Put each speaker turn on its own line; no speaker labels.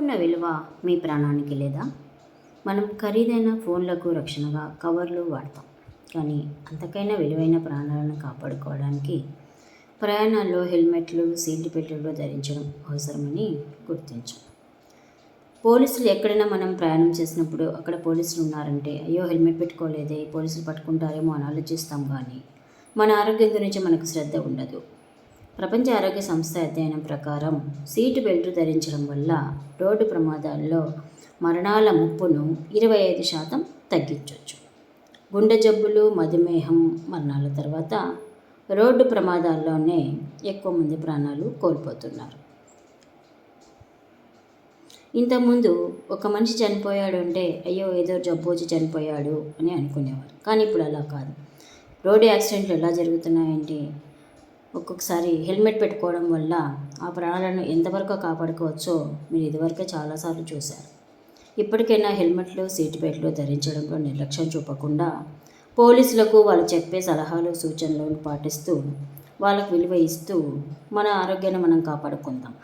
ఉన్న విలువ మీ ప్రాణానికి లేదా? మనం ఖరీదైన ఫోన్లకు రక్షణగా కవర్లు వాడతాం. కానీ అంతకైనా విలువైన ప్రాణాలను కాపాడుకోవడానికి ప్రయాణాల్లో హెల్మెట్లు సీట్ బెల్ట్లు ధరించడం అవసరమని గుర్తించాం. పోలీసులు ఎక్కడైనా మనం ప్రయాణం చేసినప్పుడు అక్కడ పోలీసులు ఉన్నారంటే అయ్యో హెల్మెట్ పెట్టుకోలేదే పోలీసులు పట్టుకుంటారేమో అని ఆలోచిస్తాం కానీ మన ఆరోగ్యం గురించి మనకు శ్రద్ధ ఉండదు. ప్రపంచ ఆరోగ్య సంస్థ అధ్యయనం ప్రకారం సీటు బెల్ట్ ధరించడం వల్ల రోడ్డు ప్రమాదాల్లో మరణాల ముప్పును ఇరవై ఐదు శాతం తగ్గించవచ్చు గుండె జబ్బులు మధుమేహం మరణాల తర్వాత రోడ్డు ప్రమాదాల్లోనే ఎక్కువ మంది ప్రాణాలు కోల్పోతున్నారు. ఇంతకుముందు ఒక మనిషి చనిపోయాడు అంటే అయ్యో ఏదో జబ్బు వచ్చి చనిపోయాడు అని అనుకునేవారు. కానీ ఇప్పుడు అలా కాదు. రోడ్డు యాక్సిడెంట్లు ఎలా జరుగుతున్నాయంటే ఒక్కొక్కసారి హెల్మెట్ పెట్టుకోవడం వల్ల ఆ ప్రాణాలను ఎంతవరకు కాపాడుకోవచ్చో మీరు ఇదివరకే చాలాసార్లు చూశారు. ఇప్పటికైనా హెల్మెట్లు సీట్ బెల్ట్లు ధరించడంలో నిర్లక్ష్యం చూపకుండా పోలీసులకు వాళ్ళు చెప్పే సలహాలు సూచనలను పాటిస్తూ వాళ్ళకు విలువ ఇస్తూ మన ఆరోగ్యాన్ని మనం కాపాడుకుందాం.